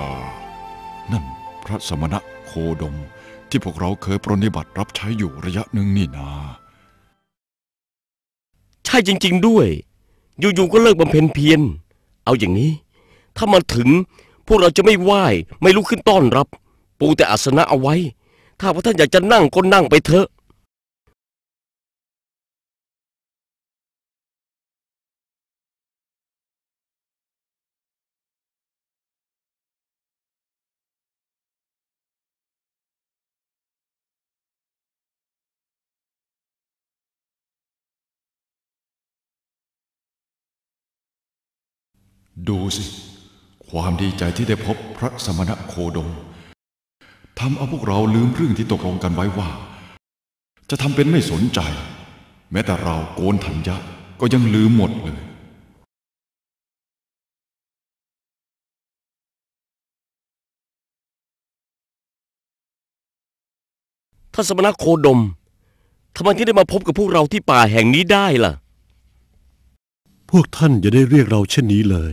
อ่า นั่นพระสมณะโคดมที่พวกเราเคยปรนิบัติรับใช้อยู่ระยะหนึ่งนี่นา ใช่จริง ๆด้วย อยู่ๆก็เลิกบำเพ็ญเพียร เอาอย่างนี้ ถ้ามาถึงพวกเราจะไม่ไหว้ไม่ลุกขึ้นต้อนรับ ปูแต่อาสนะเอาไว้ ถ้าว่าท่านอยากจะนั่งก็นั่งไปเถอะ ดูสิ ความดีใจที่ได้พบพระสมณะโคดมทำเอาพวกเราลืมเรื่องที่ตกลงกันไว้ว่า จะทำเป็นไม่สนใจ แม้แต่เราโกนธัญญะก็ยังลืมหมดเลย ท่านสมณะโคดมทำไมที่ได้มาพบกับพวกเราที่ป่าแห่งนี้ได้ล่ะ พวกท่านอย่าได้เรียกเราเช่นนี้เลย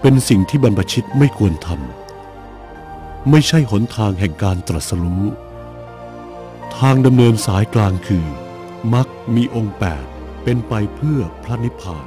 เป็นสิ่งที่บรรพชิตไม่ควรทำ ไม่ใช่หนทางแห่งการตรัสรู้ ทางดำเนินสายกลางคือมักมีองค์แปดเป็นไปเพื่อพระนิพพาน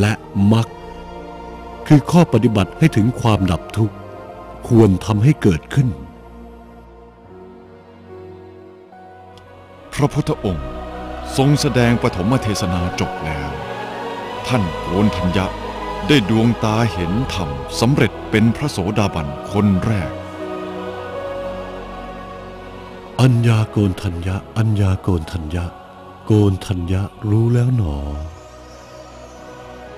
และมรรคคือข้อปฏิบัติให้ถึงความดับทุกข์ ควรทำให้เกิดขึ้น พระพุทธองค์ทรงแสดงปฐมเทศนาจบแล้ว ท่านโกนทัญญะได้ดวงตาเห็นธรรมสำเร็จเป็นพระโสดาบันคนแรก อัญญาโกนทัญญะ อัญญาโกนทัญญะ โกนทัญญะรู้แล้วหนอ